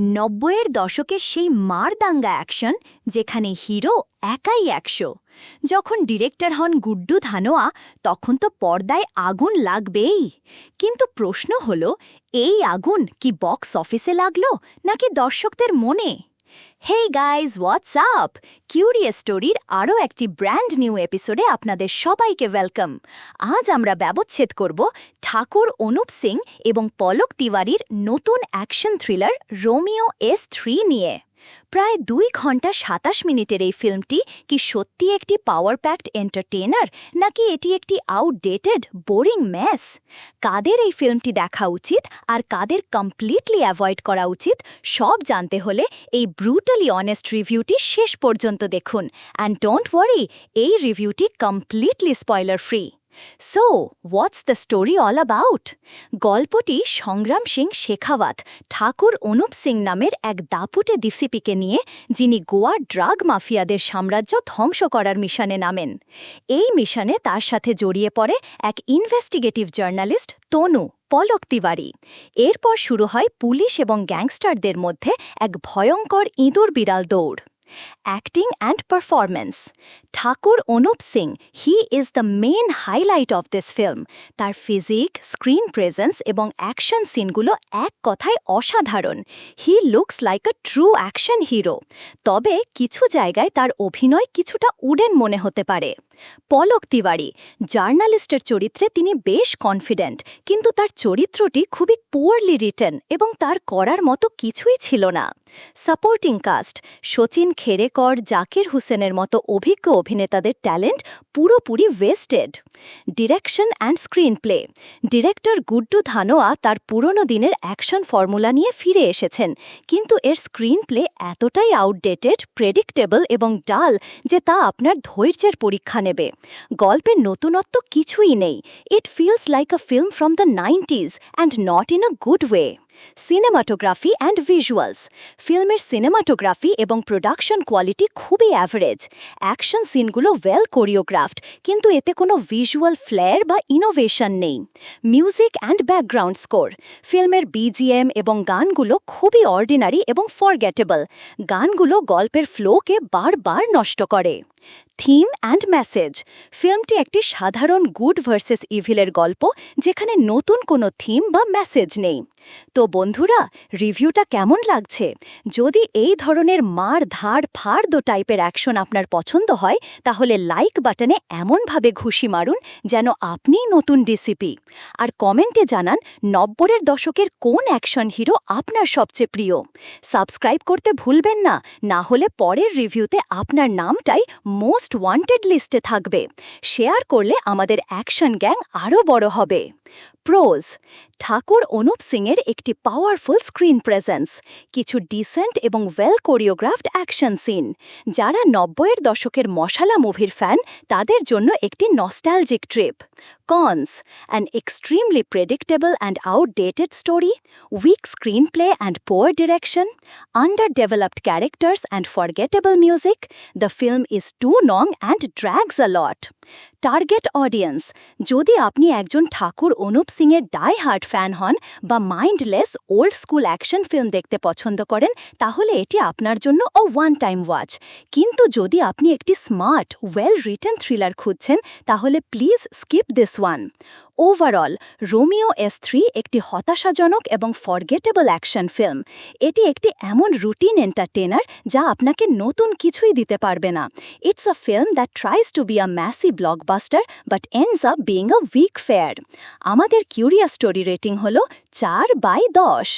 নব্বইয়ের দশকের সেই মারদাঙ্গা অ্যাকশন, যেখানে হিরো একাই একশো। যখন ডিরেক্টর হন গুড্ডু ধানোয়া, তখন তো পর্দায় আগুন লাগবেই। কিন্তু প্রশ্ন হল, এই আগুন কি বক্স অফিসে লাগল নাকি দর্শকদের মনে? Hey guys what's up curious স্টোরির আরও একটি ব্র্যান্ড নিউ এপিসোডে আপনাদের সবাইকে ওয়েলকাম আজ আমরা ব্যবচ্ছেদ করব ঠাকুর অনুপ সিং এবং পলক তিওয়ারির নতুন action thriller Romeo S three নিয়ে। প্রায় দুই ঘণ্টা সাতাশ মিনিটের এই ফিল্মটি কি সত্যি একটি পাওয়ার প্যাকড এন্টারটেনার নাকি এটি একটি আউটডেটেড বোরিং ম্যাস কাদের এই ফিল্মটি দেখা উচিত আর কাদের কমপ্লিটলি অ্যাভয়েড করা উচিত, সব জানতে হলে এই ব্রুটালি অনেস্ট রিভিউটি শেষ পর্যন্ত দেখুন। অ্যান্ড ডোন্ট ওয়ারি এই রিভিউটি completely spoiler free so what's the story all about গল্পটি সংগ্রাম সিং শেখাওয়াত, ঠাকুর অনুপ সিং নামের এক দাপুটে দিসিপিকে নিয়ে, যিনি গোয়ার ড্রাগ মাফিয়াদের সাম্রাজ্য ধ্বংস করার মিশনে নামেন। এই মিশনে তার সাথে জড়িয়ে পড়ে এক ইনভেস্টিগেটিভ জার্নালিস্ট তনু পলক তিওয়ারি। এরপর শুরু হয় পুলিশ এবং গ্যাংস্টারদের মধ্যে এক ভয়ঙ্কর ইঁদুর বিড়াল দৌড়। Acting and performance Thakur Anoop Singh he is the main highlight of this film তার ফিজিক স্ক্রিন প্রেজেন্স এবং অ্যাকশন সিনগুলো এক কথায় অসাধারণ। He looks like a true action hero তবে কিছু জায়গায় তার অভিনয় কিছুটা উডেন মনে হতে পারে। পলক তিওয়ারি, জার্নালিস্টের চরিত্রে তিনি বেশ কনফিডেন্ট কিন্তু তার চরিত্রটি খুবই পুয়ারলি রিটেন এবং তার করার মতো কিছুই ছিল না। সাপোর্টিং কাস্ট শচীন খেরেকর জাকির হুসেনের মতো অভিজ্ঞ অভিনেতাদের ট্যালেন্ট পুরোপুরি wasted direction and screenplay director Guddu Dhanoa তার পুরনো দিনের অ্যাকশন ফর্মুলা নিয়ে ফিরে এসেছেন। কিন্তু এর স্ক্রিন প্লে এতটাই আউটডেটেড প্রেডিক্টেবল এবং ডাল যে তা আপনার ধৈর্যের পরীক্ষা নেবে। গল্পের নতুনত্ব কিছুই নেই। It feels like a film from the nineties and not in a good way cinematography and visuals ফিল্মের সিনেমাটোগ্রাফি এবং প্রোডাকশন কোয়ালিটি খুবই অ্যাভারেজ অ্যাকশন সিনগুলো ওয়েল কোরিওগ্রাফড কিন্তু এতে কোনো ভিজুয়াল ফ্লেয়ার বা ইনোভেশন নেই। মিউজিক অ্যান্ড ব্যাকগ্রাউন্ড স্কোর ফিল্মের বিজিএম এবং গানগুলো খুবই অর্ডিনারি এবং ফরগেটেবল গানগুলো গল্পের ফ্লোকে বারবার নষ্ট করে। Theme and message. ফিল্মটি একটি সাধারণ গুড ভার্সেস ইভিলের গল্প, যেখানে নতুন কোনো থিম বা মেসেজ নেই। তো বন্ধুরা, রিভিউটা কেমন লাগছে? যদি এই ধরনের মার ধার ফার্দ টাইপের অ্যাকশন আপনার পছন্দ হয়, তাহলে লাইক বাটনে এমনভাবে ঘুষি মারুন যেন আপনিই নতুন ডিসিপি। আর কমেন্টে জানান নব্বরের দশকের কোন অ্যাকশন হিরো আপনার সবচেয়ে প্রিয়? সাবস্ক্রাইব করতে ভুলবেন না না হলে পরের রিভিউতে আপনার নামটাই মোস্ট ওয়ান্টেড লিস্টে থাকবে। শেয়ার করলে আমাদের অ্যাকশন গ্যাং আরও বড় হবে। প্রোজ ঠাকুর অনুপ সিংয়ের একটি পাওয়ারফুল স্ক্রিন প্রেজেন্স কিছু ডিসেন্ট এবং ওয়েল কোরিওগ্রাফড অ্যাকশন সিন যারা নব্বইয়ের দশকের মশালা মুভির ফ্যান তাদের জন্য একটি nostalgic trip cons an extremely predictable and outdated story weak screenplay and poor direction underdeveloped characters and forgettable music the film is too নং and drags a lot target audience যদি আপনি একজন ঠাকুর অনুপ সিংয়ের ডাই হার্ট ফ্যান হন বা mindless old school action film দেখতে পছন্দ করেন, তাহলে এটি আপনার জন্য ও ওয়ান টাইম ওয়াচ কিন্তু যদি আপনি একটি স্মার্ট ওয়েল রিটার্ন থ্রিলার খুঁজছেন, তাহলে please skip this one overall Romeo S three একটি হতাশাজনক এবং ফরগেটেবল অ্যাকশন ফিল্ম এটি একটি এমন রুটিন এন্টারটেনার যা আপনাকে নতুন কিছুই দিতে পারবে না। It's a film that tries to be a massy blockbuster but ends up being a weak fare আমাদের কিউরিয়া স্টোরি রেটিং হল চার বাই দশ।